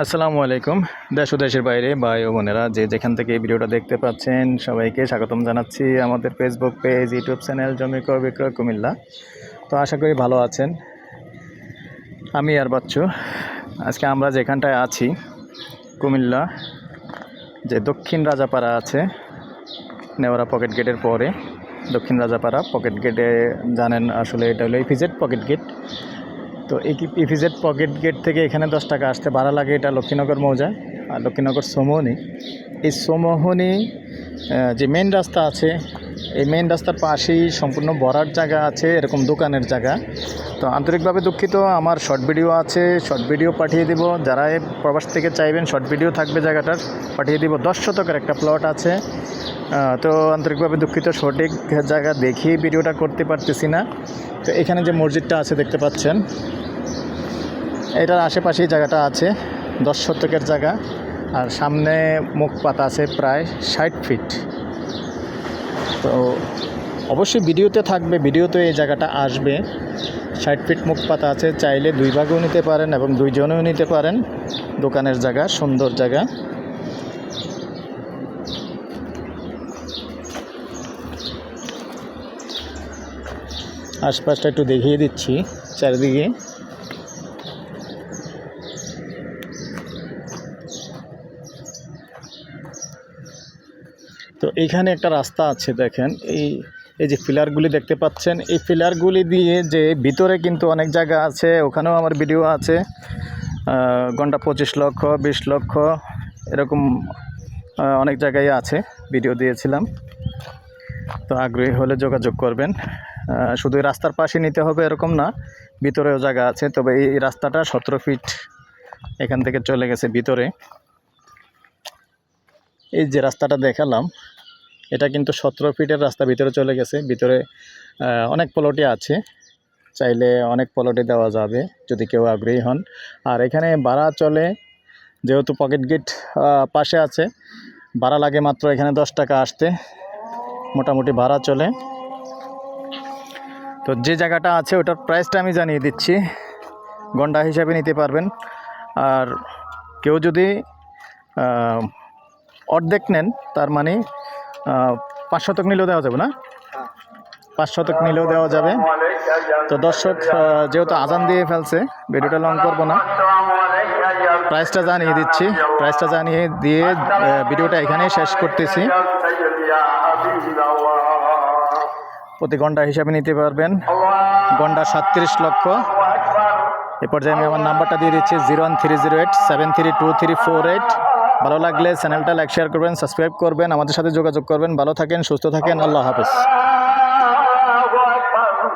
আসসালামু আলাইকুম, দেশ ও দেশের বাইরে ভাই ও বোনেরা, যে যেখান থেকে এই ভিডিওটা দেখতে পাচ্ছেন সবাইকে স্বাগতম জানাচ্ছি আমাদের ফেসবুক পেজ ইউটিউব চ্যানেল জমি ক্রয় বিক্রয়, কুমিল্লা। তো আশা করি ভালো আছেন। আমি আর বাচ্চু। আজকে আমরা যেখানটায় আছি, কুমিল্লা, যে দক্ষিণ রাজাপাড়া আছে, নেওয়ারা পকেট গেটের পরে। দক্ষিণ রাজাপাড়া পকেট গেটে জানেন আসলে এটা হলো ইপিজেড পকেট গেট তো ইপিজেড পকেট গেট থেকে এখানে দশ টাকা আসতে ভাড়া লাগে, এটা লক্ষ্মীনগর মৌজায় আর লক্ষ্মীনগর সোমোহনি। এই সোমোহনি যে মেন রাস্তা আছে, এই মেন রাস্তার পাশেই সম্পূর্ণ বড়ার জায়গা আছে, এরকম দোকানের জায়গা। তো আন্তরিকভাবে দুঃখিত, আমার শর্ট ভিডিও আছে শর্ট ভিডিও পাঠিয়ে দিব। যারা প্রবাস থেকে চাইবেন শর্ট ভিডিও থাকবে জায়গাটার, পাঠিয়ে দিব। দশ শতকের একটা প্লট আছে। তো আন্তরিকভাবে দুঃখিত, সঠিক জায়গা দেখিয়ে ভিডিওটা করতে পারতেছি না। তো এখানে যে মসজিদটা আছে দেখতে পাচ্ছেন, এটার আশেপাশেই জায়গাটা আছে, দশ শতকের জায়গা, আর সামনে মুখ পাতা আছে প্রায় ষাট ফিট। তো অবশ্যই ভিডিওতে থাকবে, ভিডিওতে এই জায়গাটা আসবে। ষাট ফিট মুখ পাতা আছে, চাইলে দুই ভাগেও নিতে পারেন এবং দুইজনেও নিতে পারেন। দোকানের জায়গা, সুন্দর জায়গা। আশপাশটা একটু দেখিয়ে দিচ্ছি চারিদিকে। তো এইখানে একটা রাস্তা আছে দেখেন, এই এই যে পিলারগুলি দেখতে পাচ্ছেন, এই পিলারগুলি দিয়ে যে ভিতরে কিন্তু অনেক জায়গা আছে, ওখানেও আমার ভিডিও আছে ঘণ্টা পঁচিশ লক্ষ, বিশ লক্ষ, এরকম অনেক জায়গায় আছে, ভিডিও দিয়েছিলাম। তো আগ্রহী হলে যোগাযোগ করবেন। শুধু রাস্তার পাশে নিতে হবে এরকম না, ভিতরেও জায়গা আছে, তবে এই রাস্তাটা সতেরো ফিট এখান থেকে চলে গেছে ভিতরে। এই যে রাস্তাটা দেখালাম, এটা কিন্তু সতেরো ফিটের রাস্তা ভিতরে চলে গেছে। ভিতরে অনেক প্লটই আছে, চাইলে অনেক প্লটে দেওয়া যাবে যদি কেউ আগ্রহী হন। আর এখানে ভাড়া চলে, যেহেতু পকেট গেট পাশে আছে, ভাড়া লাগে মাত্র এখানে দশ টাকা আসতে। মোটামুটি ভাড়া চলে। তো যে জায়গাটা আছে ওটার প্রাইসটা আমি জানিয়ে দিচ্ছি। গন্ডা হিসাবে নিতে পারবেন। আর কেউ যদি অর্ধেক নেন, তার মানে পাঁচ শতক নিলেও দেওয়া যাবে না? পাঁচ শতক নিলেও দেওয়া যাবে। তো দর্শক যেহেতু আজান দিয়ে ফেলছে, ভিডিওটা লং করব না। প্রাইসটা জানিয়ে দিচ্ছি। প্রাইসটা জানিয়ে দিয়ে ভিডিওটা এখানেই শেষ করতেছি। প্রতি ঘণ্টা হিসাবে নিতে পারবেন। ঘণ্টা সাতত্রিশ লক্ষ। এ পর্যায়ে আমি আমার নাম্বারটা দিয়ে দিচ্ছি, zero one three zero eight, seven three two three four eight. ভালো লাগলে চ্যানেলটা লাইক, শেয়ার করবেন, সাবস্ক্রাইব করবেন, আমাদের সাথে যোগাযোগ করবেন। ভালো থাকেন, সুস্থ থাকেন, আল্লাহ হাফেজ।